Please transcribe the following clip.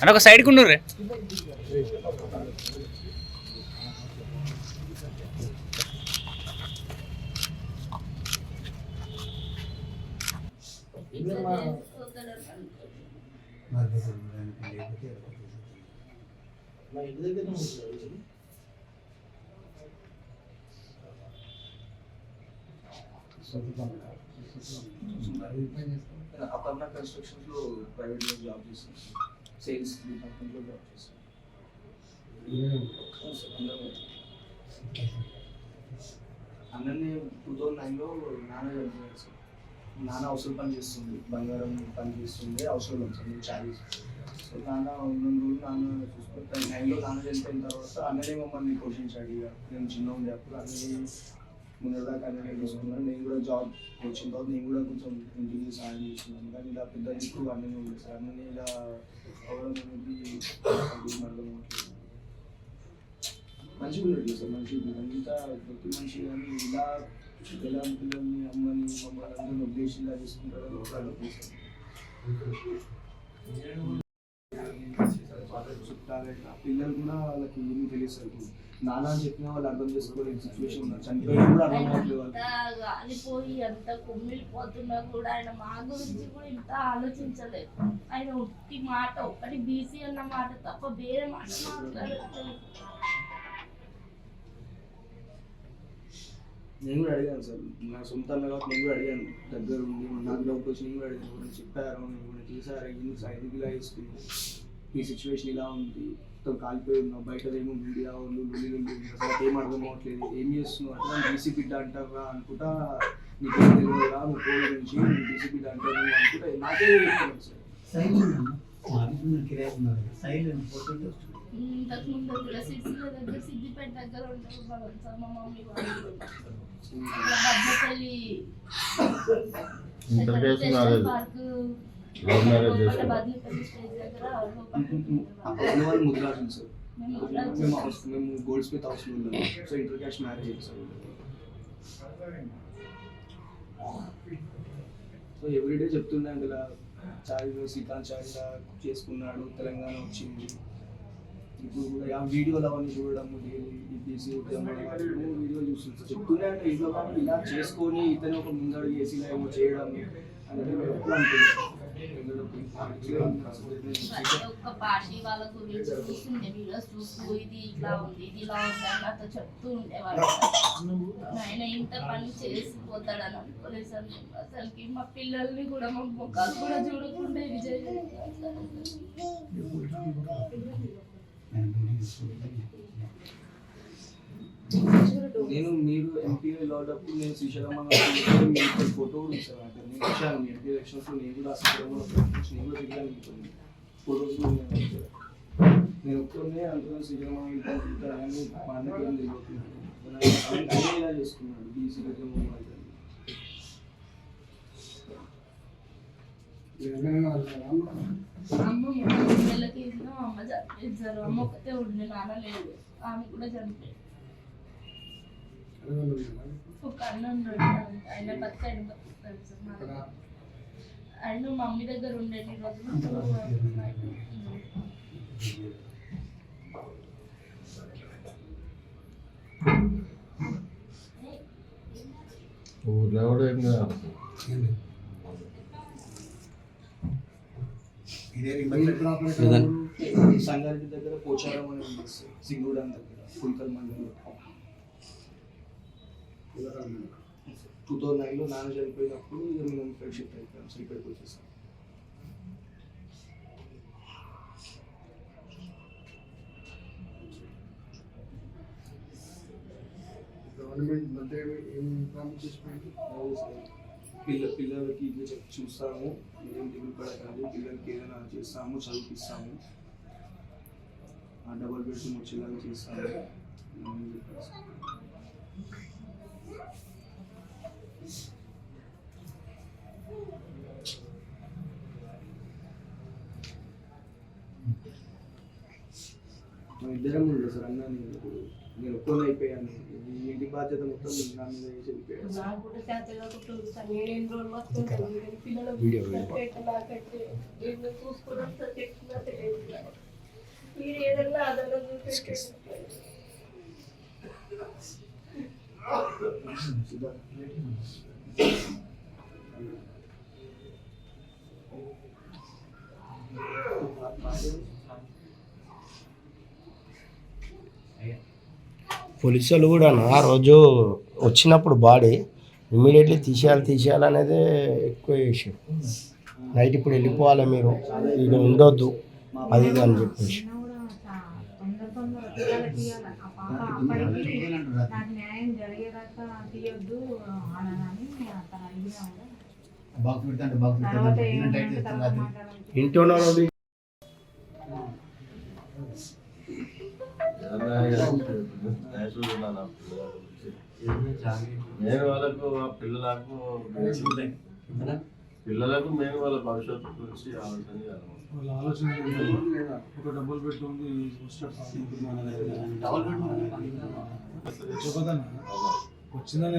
అని ఒక సైడ్కి ఉండు రే అపర్ణ కన్స్ట్రక్షన్స్లో ప్రైవేట్లో జాబ్ చేస్తాను సేల్స్ డిపార్ట్మెంట్లో జాబ్ చేస్తాను అన్నని టూ థౌజండ్ నైన్లో నాన్న చనిపోయాడు సార్. నాన్న అవసరం పని చేస్తుంది. బంగారం పని చేస్తుంది. అవసరం సార్ చాలీస్ సో నాన్న ఉన్న రోజులు నాన్న చూసుకుంటాను నైన్లో నాన్న చనిపోయిన తర్వాత అన్ననే మమ్మల్ని పోషించాడు ఇక. నేను చిన్న ఉండే అప్పుడు అన్నయ్య ముందరదాకా అన్ననే చూసుకున్నాను. నేను కూడా జాబ్ వచ్చిన తర్వాత నేను కూడా కొంచెం ఇంటికి సాయం చేస్తున్నాను. కానీ ఇలా పెద్ద దిక్కు అన్నీ ఉంది సార్. అన్నని ఇలా అవడం అనేది మంచిగా ఉండదు సార్ మంచిగా అంతా ప్రతి మనిషి కానీ ఇలా ఎలా పిల్లల్ని అమ్మని మమ్మల్ని అందరిని ఉద్దేశం ఇలా చేసుకుంటారో చుట్టాలైనా పిల్లలు కూడా వాళ్ళకి ఏమీ తెలియదు నాన్న అని చెప్పినా వాళ్ళు అర్థం చేసుకోలేని సిచ్యువేషన్ ఉన్నారు. చనిపోయినా కూడా అర్థం వాళ్ళు గాలిపోయి అంత కుమ్మిలిపోతున్నా కూడా ఆయన మా గురించి కూడా ఇంత ఆలోచించలేదు. ఆయన ఒట్టి మాట ఒక్కటి బీసీ అన్న మాట తప్ప వేరే మాట మాట్లాడలేదు నేను కూడా అడిగాను సార్. నా సొంత అన్న కాబట్టి నేను కూడా అడిగాను. దగ్గర ఉండి నాకు డబ్బు వచ్చి నేను కూడా అడిగాను. చెప్పారు ఏమైనా చేశారు ఎందుకు సార్? ఎందుకు ఇలా వేసుకున్నావు ఈ సిచ్యువేషన్ ఇలా ఉంది. మొత్తం కాలిపోయి ఉన్నావు. బయట ఏమో మీడియా వాళ్ళు లొల్లి లొల్లి ఉంది. అసలు ఏం అర్థం అవ్వట్లేదు. ఏం చేస్తున్నావు అంటే బీసీ బిడ్డ అంటారా? అనుకుంటా నీకేం తెలియదురా ముప్పై నుంచి బీసీ బిడ్డ అంటారు అనుకుంటా నాకే చెప్తున్నాను సార్. ఇంతకు ముందు కూడా సిరిసిల్ల దగ్గర సిద్దిపేట దగ్గర ఉంటారు భగవంత్ మా మమ్మీ వాళ్ళు. భద్రపల్లి పార్క్ లవ్ మ్యారేజ్ లోపల చేసుకున్నారు బద్లిపల్లి స్టేజ్ దగ్గర అప్పుడు వాళ్ళు ముద్రాజులు సార్ మేము మేము హౌస్ మేము గోల్డ్ స్మిత్ హౌస్లో ఉన్నాము సో ఇంటర్ క్యాష్ మ్యారేజ్ చేసాం సో ఎవ్రీడే చెప్తుండే అందులో చాయ్ శ్రీకాంత్ చాయ్ ఇలా చేసుకున్నాడు తెలంగాణ వచ్చింది ఇప్పుడు కూడా ఆ వీడియోలు అవన్నీ చూడడం డైలీ బీసీ ఉద్యమం వీడియో చూస్తుంది చెప్తుండే అంటే ఇంట్లో కానీ ఇలా చేసుకొని ఇతను ఒక ముందడు చేసి ఇలా ఏమో చేయడం అనేది మేము ఎప్పుడు అనుకుంటున్నాం ఒక్క పార్టీ వాళ్ళ గురించి చూస్తుండే వీడియోస్ చూస్తూ ఇది ఇట్లా ఉంది ఇది ఇలా ఉంది అని నాతో చెప్తూ ఉండేవాళ్ళు. ఆయన ఇంత పని చేసిపోతాడని అనుకోలేదు సార్ అసలుకి. మా పిల్లల్ని కూడా మా ముఖాలు కూడా చూడకుండా విజయ్ నేను మీరు ఎంపీ వెళ్ళేటప్పుడు నేను శ్రీశైలం ఫోటో కూడా ఇస్తాను నాకు నేను వచ్చాను మీ ఎంపీ ఎలక్షన్స్ నేను కూడా శ్రీశైలంలో నేను కూడా తిరిగాను మీతో ఫోటోస్ కూడా నేను. నేను ఒక్కనే అంటున్నాను శ్రీశైలం కానీ మా అన్నకి ఏం తెలియదు. అన్నీ ఇలా చేసుకున్నాడు బీసీ అమ్మ మూడు నెలలకి అమ్మ చనిపోయింది అమ్మ ఒకతే ఉండే నాన్న లేదు ఆమె కూడా చనిపోయింది. ఒక అన్న ఉన్నాడు ఆయన బతుకుతాడు సార్ మమ్మీ దగ్గర ఉండేది రోజులు దగ్గర పోచారం అని ఉంది. సింగూడెం దగ్గర పుల్కల్ మండలం టూ థౌజండ్ నైన్లో నాన్న చనిపోయినప్పుడు ఇక మేము షిఫ్ట్ అయిపోయాం సో ఇక్కడికి వచ్చేసాం. గవర్నమెంట్ మధ్య ఏం అవును సార్. పిల్ల పిల్లలకి ఇట్లా చూస్తాము ఏం దిగులు పడకండి పిల్లలకి ఏదైనా చేస్తాము చదివిస్తాము. ఆ డబల్ బెడ్రూమ్ వచ్చేలాగా చేస్తాము అని చెప్పారు సార్. మా ఇద్దరం ఉండే సార్ అన్న నేను ఇప్పుడు నేను ఒక్కనే అయిపోయాను ఇంటి బాధ్యత మొత్తం నా మీద వేసి వెళ్ళిపోయాడు సార్. నాకు కూడా చేత కాకుండా సార్ నేను ఎన్ని రోజులు. మీరు ఏదన్నా అదన్నా చూపెట్టండి సుధా. పోలీసులు కూడా ఆ రోజు వచ్చినప్పుడు బాడీ ఇమ్మీడియట్లీ తీసేయాలి తీసేయాలి అనేది ఎక్కువ చేసారు నైట్ ఇప్పుడు వెళ్ళిపోవాలి మీరు ఇక ఉండొద్దు అది ఇది అని చెప్పేసి. ఉన్న వాళ్ళు నేను వాళ్ళకు పిల్లలకు పిల్లలకు మేము వాళ్ళ భవిష్యత్తు గురించి ఆలోచన చేయాలి. వాళ్ళ ఆలోచన ఒక డబుల్ బెడ్రూమ్ చెప్పదన్న వచ్చిందని